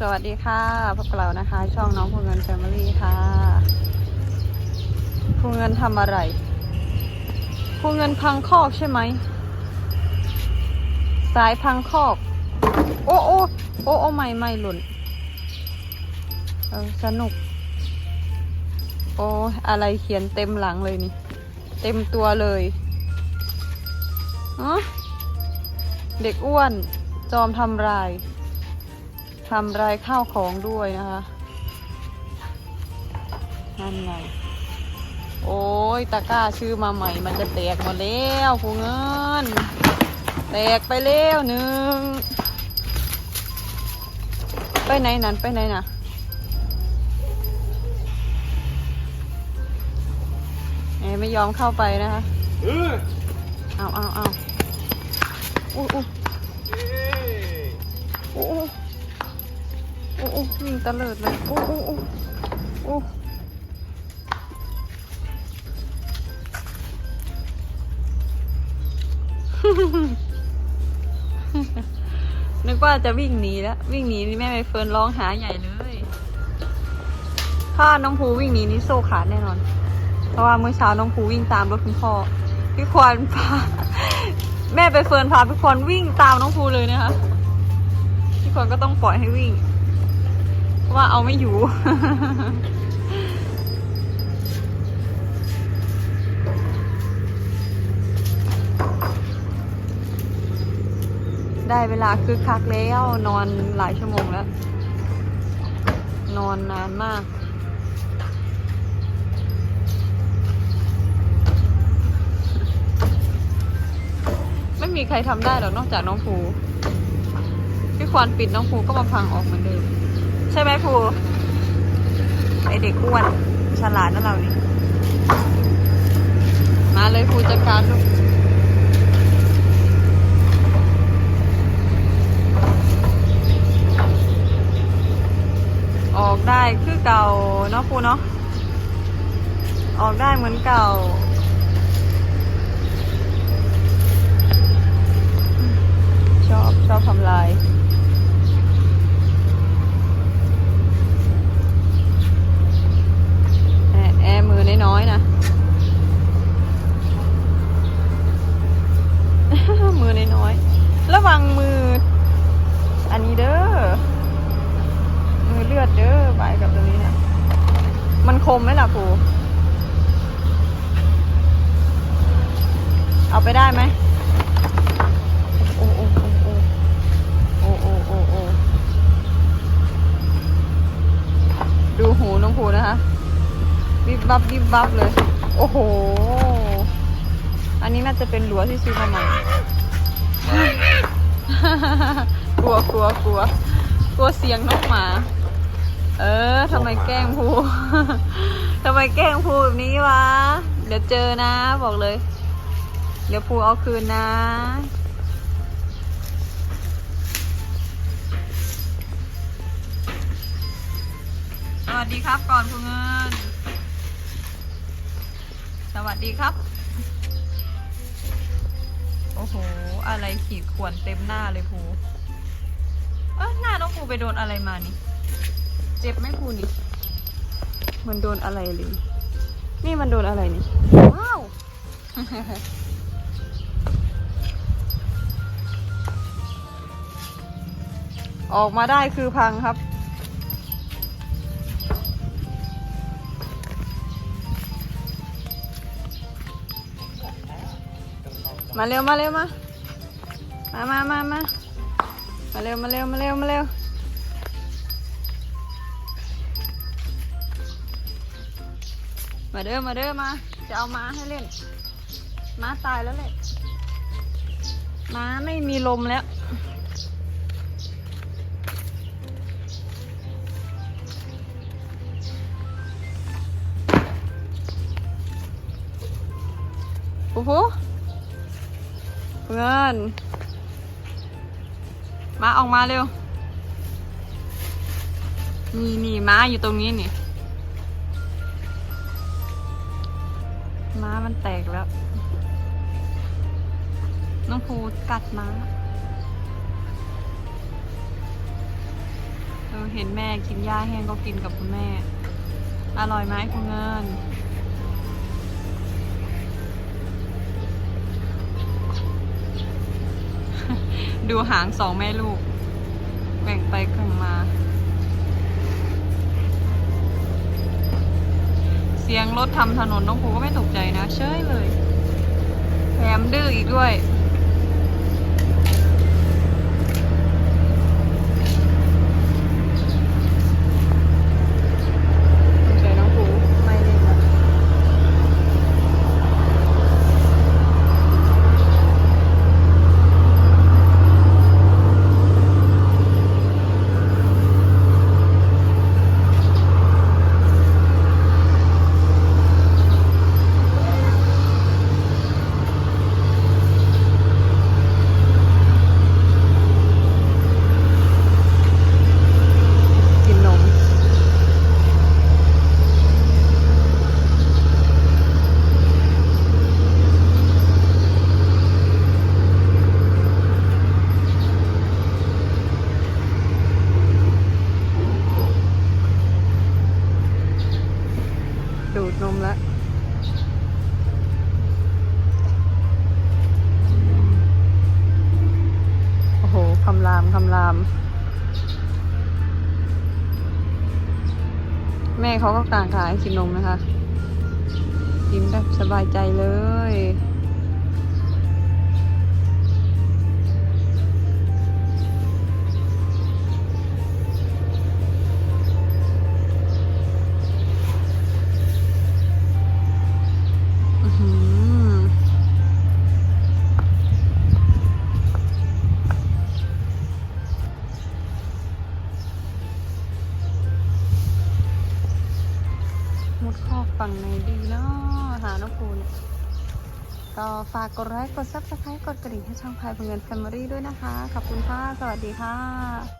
สวัสดีค่ะพวกเรานะคะ ช่องน้องภูเงินแฟมิลี่ค่ะภูเงินทำอะไรภูเงินพังคอกใช่ไหม สายพังคอก โอ้โอ้โอ้โอ้ไม่ไม่หล่นเออสนุก โอ้อะไรเขียนเต็มหลังเลยนี่ เต็มตัวเลยอ๋อเด็กอ้วนจอมทำลาย ทำลายข้าวของด้วยนะคะนั่นไงโอ้ยตะกร้าชื่อมาใหม่ มันจะแตกหมดแล้วครูเงิน แตกไปแล้วหนึ่งไปไหนนั่นไปไหนน่ะแหมไม่ยอมเข้าไปนะคะเออเอาเอาเอาอู้อู้อู้ อู้อู้วิ่งตะเลิดเลยอู้อู้อู้อู้นึกว่าจะวิ่งหนีแล้ว วิ่งหนีนี่แม่ไปเฟิร์นร้องหาใหญ่เลยถ้าน้องภูวิ่งหนีนี่โซ่ขาดแน่นอน เพราะว่าเมื่อเช้าน้องภูวิ่งตามรถคุณพ่อพี่ควานพาแม่ไปเฟิร์นพาพี่ควานวิ่งตามน้องภูเลยนะคะพี่ควานก็ต้องปล่อยให้วิ่ง ว่าเอาไม่อยู่ ได้เวลาคึกคักแล้วนอนหลายชั่วโมงแล้ว นอนนานมากไม่มีใครทำได้หรอกนอกจากน้องภูพี่ควานปิดน้องภูก็มาพังออกเหมือนเดิม ใช่ไหมภูไอเด็กอ้วนฉลาดนะเรานี่มาเลยภูจัดการลูกออกได้คือเก่าเนาะภูเนาะออกได้เหมือนเก่าชอบชอบทำลาย แอแอมือ น้อยนะ มือน้อยๆระวังมือ อันนี้เด้อ มือเลือดเด้อใบกับตรงนี้นะมันคมไหมล่ะปูเอาไปได้ไหม วิบวับวิบวับเลย โอ้โห อันนี้น่าจะเป็นหลัวที่ซื้อมาใหม่กลัวกลัวกลัวกลัวเสียงนกหมา เออทำไมแกล้งพูทำไมแกล้งพูแบบนี้วะ เดี๋ยวเจอนะ บอกเลย เดี๋ยวพูเอาคืนนะสวัสดีครับก่อนคุณเงิน สวัสดีครับ โอ้โห อะไรขีดข่วนเต็มหน้าเลยภูเออหน้าน้องภูไปโดนอะไรมานี่ เจ็บไหมภูนี่ มันโดนอะไรเลยนี่มันโดนอะไรนี่ ว้าว ออกมาได้คือพังครับ มาเร็วมาเร็วมา มามามามามาเร็วมาเร็วมาเร็วมาเร็วมาเด้อมาเด้อมา จะเอาม้าให้เล่น ม้าตายแล้วแหละม้าไม่มีลมแล้ว โอ้โห เพื่อนมาออกมาเร็ว นี่นี่ม้าอยู่ตรงนี้นี่ ม้ามันแตกแล้ว น้องภูกัดม้าเอเห็นแม่กินหญ้าแห้งก็กินกับคุณแม่ อร่อยไหมคุณเงิน ดูหางสองแม่ลูก แบ่งไปแบ่งมา เสียงรถทำถนนน้องภูก็ไม่ตกใจนะเชยเลยแถมดื้ออีกด้วย สงสัยน้องภูไม่เล่นละกินนม ดูดนมแล้วโอ้โห คำราม คำราม แม่เขาก็กลางขายกินนมนะคะ กินแบบสบายใจเลย ชอกฝั่งไหนดีเนาะหาน้องปูเนี่ยก็ฝากกดไลค์กดซับสไครต์กดกระดิ่งให้ช่องพายเงินแฟมิลี่ด้วยนะคะ ขอบคุณค่ะ สวัสดีค่ะ